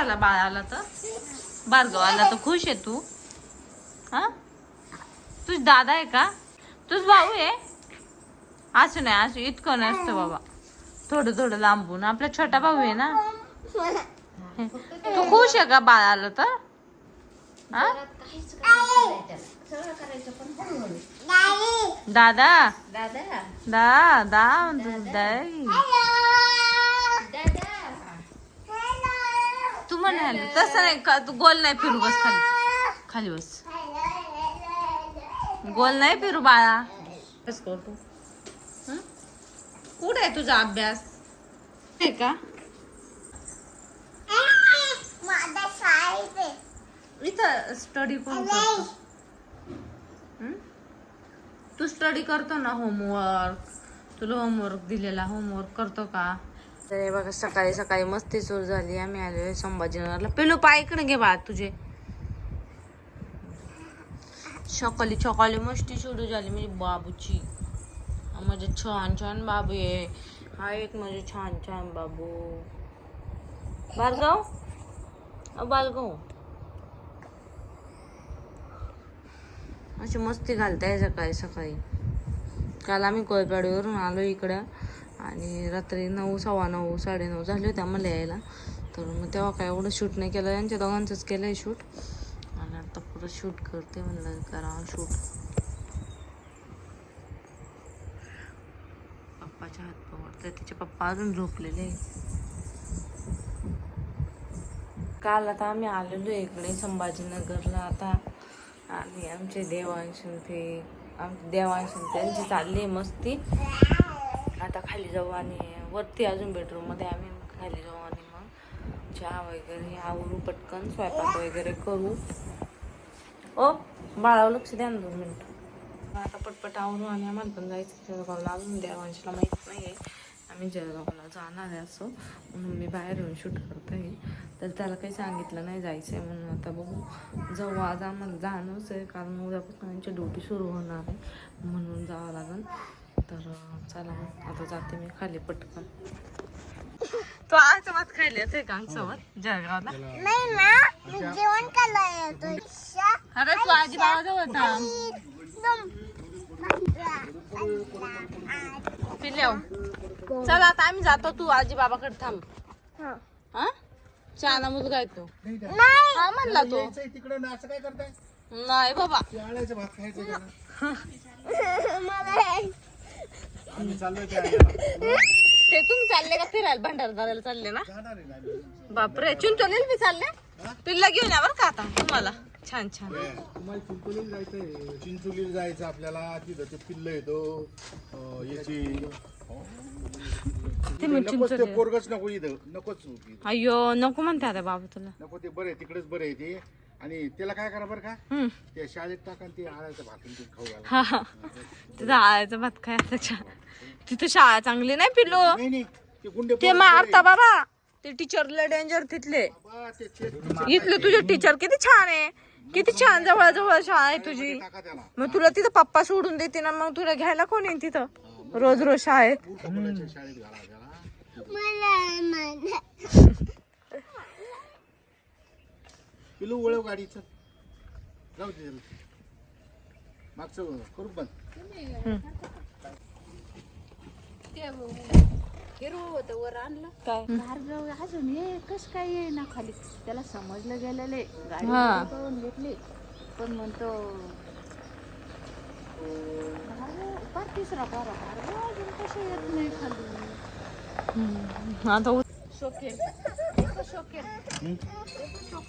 आला बाळ आला तर? भार्गव आला तर खुश आहे तू? हा? तुझ दादा आहे का? तुझ भाऊ आहे? असं नाही असं इतकं नसतं बाबा. थोडं थोडं लांबून. आपला छोटा भाऊ आहे ना? तू खुश आहे का बाळ आलं तर? हा. दादा? दादा? दा दा म्हणतो दाई. दादा तू म्हणाल तसं नाही का तू गोल नाही फिरू बस खाली. खाली बस. गोल नाही फिरू बाळा. बस कर तू. हं? कुठे आहे तुझा अभ्यास? आहे का? इथं स्टडी कोण करतो? तू स्टडी करतो ना होमवर्क तुला होमवर्क दिलेला होमवर्क करतो का? तर हे बघा सकाळी सकाळी मस्ती सुरू झाली. आम्ही आलोय संभाजीनगरला. पेलो पाय इकडे घे बा तुझे. सकाळी सकाळी मस्ती सुरू झाली म्हणजे बाबूची. हा म्हणजे छान छान बाबू आहे. हा एक म्हणजे छान छान बाबू. बालगाव? बालगाव. अशी मस्ती घालताय सकाळी सकाळी. काल आम्ही कोयपाडीवरून आलो इकडं. आणि रात्री नऊ सव्वा नऊ साडेनऊ झाले होते आम्हाला यायला. तर मग तेव्हा काय एवढं शूट नाही केलं. यांच्या दोघांचंच केलं आहे शूट आणि आता पुरं शूट करते म्हणलं करा शूट पप्पाच्या हात पकडते तिचे पप्पा अजून झोपलेले काल आता आम्ही आलेलो आहे इकडे संभाजीनगरला आता. आणि आमचे देवांशन ते आमचे देवांशन त्यांची चालली आहे मस्ती. आता खाली जाऊ आणि वरती अजून बेडरूममध्ये आम्ही खाली जाऊ आणि मग चहा वगैरे आवरू पटकन स्वयंपाक वगैरे करू. ओ बाळावर लक्ष द्या ना दोन मिनिट. आता पटपट आवरू आणि आम्हाला पण जायचं जळगावला. अजून देवांशला माहीत नाही आहे आम्ही जळगावला जाणार आहे असं. म्हणून मी बाहेर येऊन शूट करत. आहे तर त्याला काही सांगितलं नाही जायचं आहे म्हणून आता बघू. जाऊ आज आम्हाला जाणंच आहे कारण उद्यापासून आमची ड्युटी सुरू होणार आहे. म्हणून जावं लागेल. तर चला मग आता जाते मी खाली पटकन. तो आज भात खायला येते का सोबत जळगावला? नाही ना मी जेवण अरे तू आजी बाबाजवळ थांब पिल्याव चल आता आम्ही जातो तू आजी बाबाकडे थांब. हा. शहाणा मुलगा आहे तो. हा म्हणला तो. तिकडे ना असं काय करताय? नाही बाबा. आळ्याचं भात खायचं का? मला आम्ही चाललोय त्या आळ्याला. ते तुम्ही चालले का फिरायला? भंडारदाराला चालले ना? जाणार आहे ना आम्ही. बापरे चिंचोलीला बी चालले? पिल्ला घेऊन या बरं का आता तुम्हाला. छान छान. तुम्हाला चिंचोलीला जायचंय. चिंचोलीला जायचं आपल्याला तिथं ते पिल्ल येतो. अं, याची ते मग नकोच ते चिंचोली पोरगच नको इथं नकोच. अय्यो नको म्हणते आता बाबा तुला. नको ते बरे तिकडेच बरे आहे ते. आणि त्याला काय करा बरं का? हम्म. त्या शाळेत टाका आणि ते आळ्याचं भातून ते खाऊ घाला. हा हा. तिथं आळायचा भात काय छान तिथं शाळा चांगली नाही पिल्लो? नाही नाही. ते गुंडे ते मारता बाबा ते टीचरला डेंजर तिथले. बाबा, ते ते- इथले तुझे टीचर किती छान आहे. किती छान जवळ जवळ शाळा आहे तुझी. टाका त्याला. मग तुला तिथं पप्पा सोडून देते ना मग तुला घ्यायला कोण येईल तिथं? रोज रोज शाळेत. मूर्ख मुलाच्या शाळेत घाला त्याला. मला पिलू वळव गाडीचं जाऊ दे त्याला. मागचं करू बंद. हिरवं होतं वर आणलं काय? भार्गव अजून ये कस काय ये ना खाली त्याला समजलं गेलेले गाडी हा. पळून घेतली पण म्हणतो भार्गव, पार तिसरा पारा भार्गव अजून कसं येत नाही खाली आता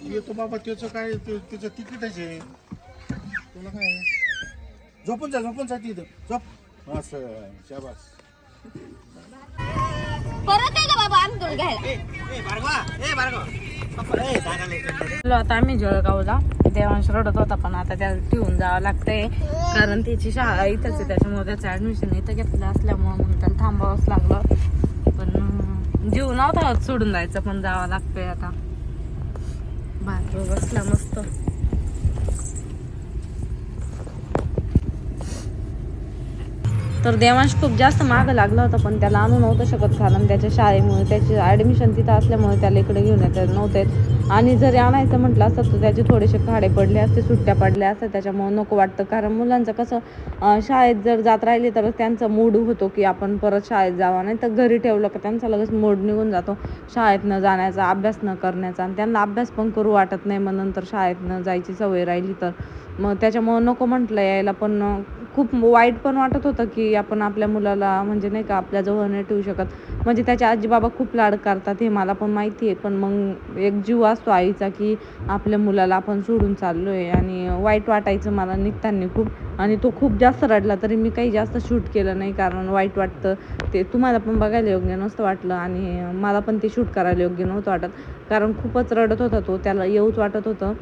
येतो बाबा त्याचं काय ते- त्याचं तिकीटच आहे तुला काय? झोपून जा झोपून जा तिथं. झोप. असं शाबास. परत आहे का बाबा आंदोलन घ्यायला. आता आम्ही जळगावला. देवांश रडत होता पण आता त्याला ठेवून जावं लागतंय. कारण त्याची शाळा इथंच आहे त्याच्यामुळे त्याचं ऍडमिशन इथं घेतलं असल्यामुळे मग त्याला थांबावंच लागलं. जीव नव्हता सोडून जायचं पण जावं लागतंय आता. बाहेर बसला मस्त. तर देवांश खूप जास्त मागं लागला होता पण त्याला आणू नव्हतं शकत कारण त्याच्या शाळेमुळे त्याची ॲडमिशन तिथं असल्यामुळे त्याला इकडे घेऊन येत नव्हते. आणि जरी आणायचं म्हटलं असतं तर त्याचे थोडेसे खाडे पडले असते सुट्ट्या पडल्या असतात त्याच्यामुळे नको वाटतं. कारण मुलांचं कसं शाळेत जर जात राहिली तर त्यांचा मूड होतो की आपण परत शाळेत जावा. नाही तर घरी ठेवलं का त्यांचा लगेच मूड निघून जातो. शाळेत न जाण्याचा अभ्यास न करण्याचा. आणि त्यांना अभ्यास पण करू वाटत नाही मग नंतर शाळेत न जायची सवय राहिली तर. मग त्याच्यामुळं नको म्हटलं यायला पण खूप वाईट पण वाटत होतं की आपण आपल्या मुलाला म्हणजे नाही का आपल्याजवळ नाही ठेवू शकत. म्हणजे त्याचे आजी बाबा खूप लाड करतात हे मला पण माहिती आहे. पण मग एक जीव असतो आईचा की आपल्या मुलाला आपण सोडून चाललो आहे आणि वाईट वाटायचं मला निघताना खूप. आणि तो खूप जास्त रडला तरी मी काही जास्त शूट केलं नाही कारण वाईट वाटतं. ते तुम्हाला पण बघायला योग्य नसतं वाटलं आणि मला पण ते शूट करायला योग्य नव्हतं वाटत. कारण खूपच रडत होता तो त्याला येऊच वाटत होतं.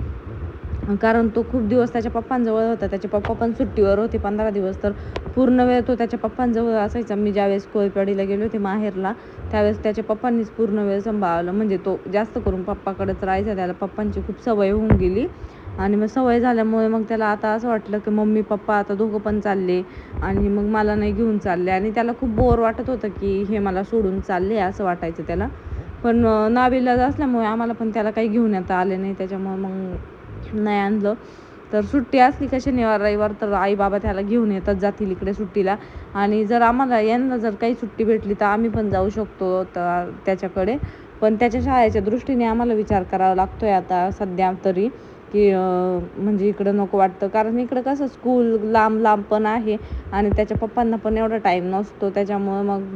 कारण तो खूप दिवस त्याच्या पप्पांजवळ होता. त्याचे पप्पा पण सुट्टीवर होते पंधरा दिवस. तर पूर्ण वेळ तो त्याच्या पप्पांजवळ असायचा. मी ज्यावेळेस कोळपाडीला गेले होते माहेरला त्यावेळेस त्याच्या पप्पांनीच पूर्ण वेळ सांभाळलं. म्हणजे तो जास्त करून पप्पाकडेच राहायचा. त्याला पप्पांची खूप सवय होऊन गेली. आणि मग सवय झाल्यामुळे मग त्याला आता असं वाटलं की मम्मी पप्पा आता दोघं पण चालले आणि मग मला नाही घेऊन चालले. आणि त्याला खूप बोर वाटत होतं की हे मला सोडून चालले असं वाटायचं त्याला. पण नाविलाज असल्यामुळे आम्हाला पण त्याला काही घेऊन येता आले नाही. त्याच्यामुळे मग नाही आणलं. तर सुट्टी असली का शनिवार रविवार तर आई बाबा त्याला घेऊन येतात जातील इकडे सुट्टीला. आणि जर आम्हाला यांना जर काही सुट्टी भेटली तर आम्ही पण जाऊ शकतो तर त्याच्याकडे. पण त्याच्या शाळेच्या दृष्टीने आम्हाला विचार करावा लागतो आहे आता सध्या तरी की म्हणजे इकडं नको वाटतं. कारण इकडं कसं स्कूल लांब लांब पण आहे आणि त्याच्या पप्पांना पण एवढा टाईम नसतो. त्याच्यामुळं मग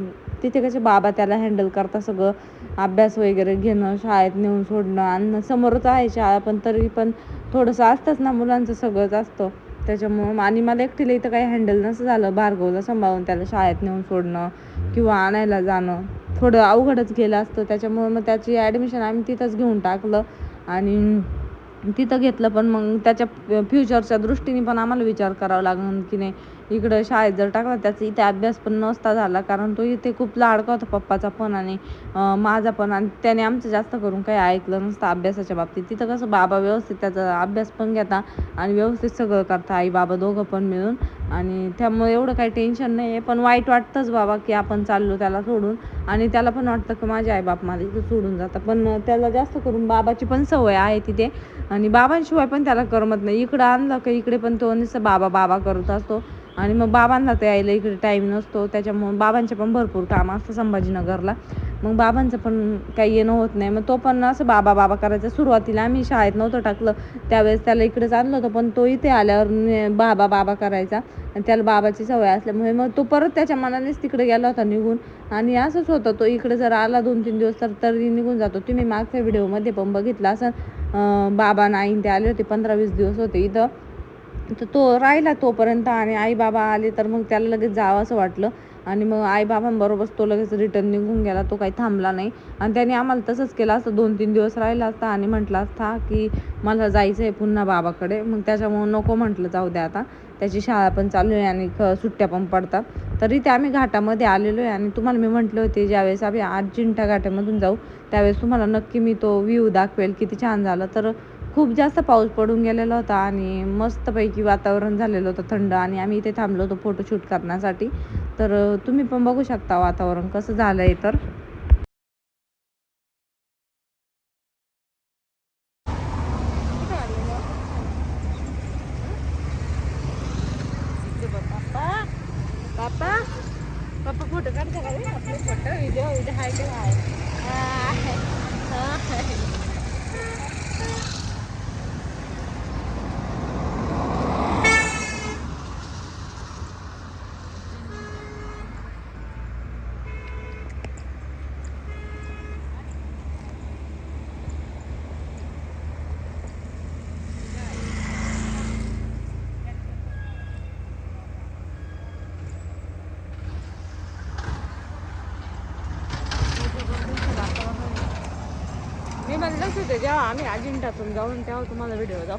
तिथे कसे बाबा त्याला हँडल करता सगळं. अभ्यास वगैरे घेणं शाळेत नेऊन सोडणं आणणं समोरच आहे शाळा पण तरी पण थोडंसं असतंच ना मुलांचं सगळंच असतं. त्याच्यामुळं आणि मला एकटीला इथं काही हँडल नसं झालं भार्गवला सांभाळून त्याला शाळेत नेऊन सोडणं किंवा आणायला जाणं. थोडं अवघडच गेलं असतं त्याच्यामुळं मग त्याची ॲडमिशन आम्ही तिथंच घेऊन टाकलं आणि तिथं घेतलं पण मग त्याच्या फ्युचरच्या दृष्टीने पण आम्हाला विचार करावा लागणार की नाही इकडं शाळेत जर टाकला त्याचा इथे अभ्यास पण नसता झाला कारण तो इथे खूप लाडका होता पप्पाचा पण आणि माझा पण. आणि त्याने आमचं जास्त करून काही ऐकलं नसतं अभ्यासाच्या बाबतीत. तिथं कसं बाबा व्यवस्थित त्याचा अभ्यास पण घेता आणि व्यवस्थित सगळं करता आई बाबा दोघं पण मिळून. आणि त्यामुळे एवढं काही टेन्शन नाही आहे. पण वाईट वाटतंच बाबा की आपण चाललो त्याला सोडून. आणि त्याला पण वाटतं की माझे आई बाप मला इथं सोडून जातं पण त्याला जास्त करून बाबाची पण सवय आहे तिथे. आणि बाबांशिवाय पण त्याला करमत नाही. इकडं आणलं का इकडे पण तो नुसतं बाबा बाबा करत असतो. आणि मग बाबांना ते यायला इकडे टाईम नसतो. त्याच्यामुळे बाबांचे पण भरपूर काम असतं संभाजीनगरला. मग बाबांचं पण काही येणं होत नाही. मग तो पण असं बाबा बाबा करायचा सुरुवातीला आम्ही शाळेत नव्हतं टाकलं. त्यावेळेस त्याला इकडेच आणलं होतं पण तो इथे आल्यावर बाबा बाबा करायचा. आणि त्याला बाबाची सवय असल्यामुळे मग तो परत त्याच्या मनानेच तिकडे गेला होता निघून. आणि असंच होतं तो इकडे जर आला दोन तीन दिवस तर तरी निघून जातो. तुम्ही मागच्या व्हिडिओमध्ये पण बघितलं असं बाबा नाईन ते आले होते पंधरा वीस दिवस होते इथं. तर तो राहिला तोपर्यंत आणि आई बाबा आले तर मग त्याला लगेच जावं असं वाटलं. आणि मग आई बाबांबरोबरच तो लगेच रिटर्न निघून गेला. तो काही थांबला नाही. आणि त्याने आम्हाला तसंच केलं असतं. दोन तीन दिवस राहिला असता आणि म्हटलं असता की मला जायचं आहे पुन्हा बाबाकडे. मग त्याच्यामुळं नको म्हटलं जाऊ द्या आता. त्याची शाळा पण चालू आहे आणि ख सुट्ट्या पण पडतात. तरी ते आम्ही घाटामध्ये आलेलो आहे आणि तुम्हाला मी म्हटले होते ज्यावेळेस आम्ही अजिंठा घाटामधून जाऊ त्यावेळेस तुम्हाला नक्की मी तो व्ह्यू दाखवेल. किती छान झाला. तर खूप जास्त पाऊस पडून गेलेला होता आणि मस्तपैकी वातावरण झालेलं होतं थंड आणि आम्ही इथे थांबलो होतो फोटोशूट करण्यासाठी. तर तुम्ही पण बघू शकता वातावरण कसं झालं आहे तर पापा पापा फोटो काढता का रे? आपले फोटो व्हिडिओ व्हिडिओ हाय ते हाय मी म्हणलंच होते जेव्हा आम्ही अजिंठातून जाऊन तेव्हा तुम्हाला व्हिडिओ जाऊ